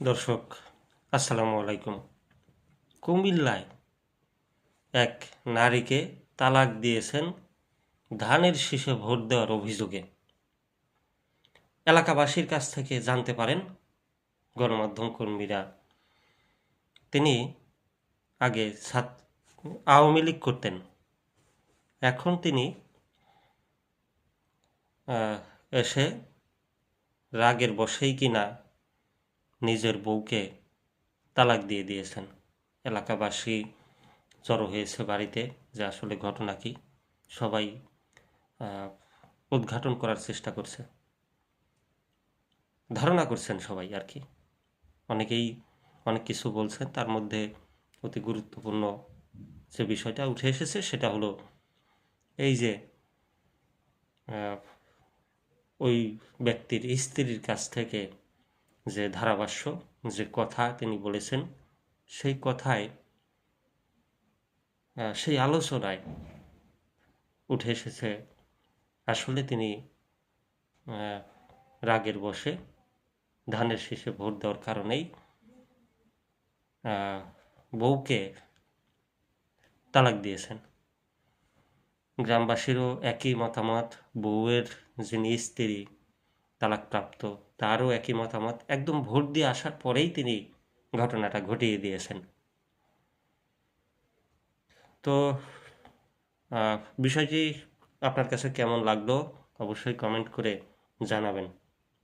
দর্শক, আসসালামু আলাইকুম। কুমিল্লায় এক নারীকে তালাক দিয়েছেন ধানের শীষে ভোট দেওয়ার অভিযোগে। এলাকাবাসীর কাছ থেকে জানতে পারেন গণমাধ্যম কর্মীরা। তিনি আগে আওয়ামী লীগ করতেন। এখন তিনি এসে রাগের বসেই কিনা নিজের বউকে তালাক দিয়ে দিয়েছেন। এলাকাবাসী জড়ো হয়েছে বাড়িতে যে আসলে ঘটনা কি। সবাই উদ্ঘাটন করার চেষ্টা করছে। ধারণা করছেন সবাই আর কি। অনেকেই অনেক কিছু বলছেন তার মধ্যে অতি গুরুত্বপূর্ণ যে বিষয়টা উঠে এসেছে সেটা হলো এই যে ওই ব্যক্তির স্ত্রীর কাছ থেকে যে ধারাভাষ্য, যে কথা তিনি বলেছেন, সেই কথায় সেই আলোচনায় উঠে এসেছে আসলে তিনি রাগের বসে ধানের শীষে ভোট দেওয়ার কারণেই বউকে তালাক দিয়েছেন। গ্রামবাসীরও একই মতামত, বউয়ের যিনি স্ত্রী তালাকপ্রাপ্ত। তারও একই মতামত। একদম ভোট দিয়ে আসার পরেই তিনি ঘটনাটা ঘটিয়ে দিয়েছেন। তো বিষয়টি আপনার কাছে কেমন লাগল? অবশ্যই কমেন্ট করে জানাবেন।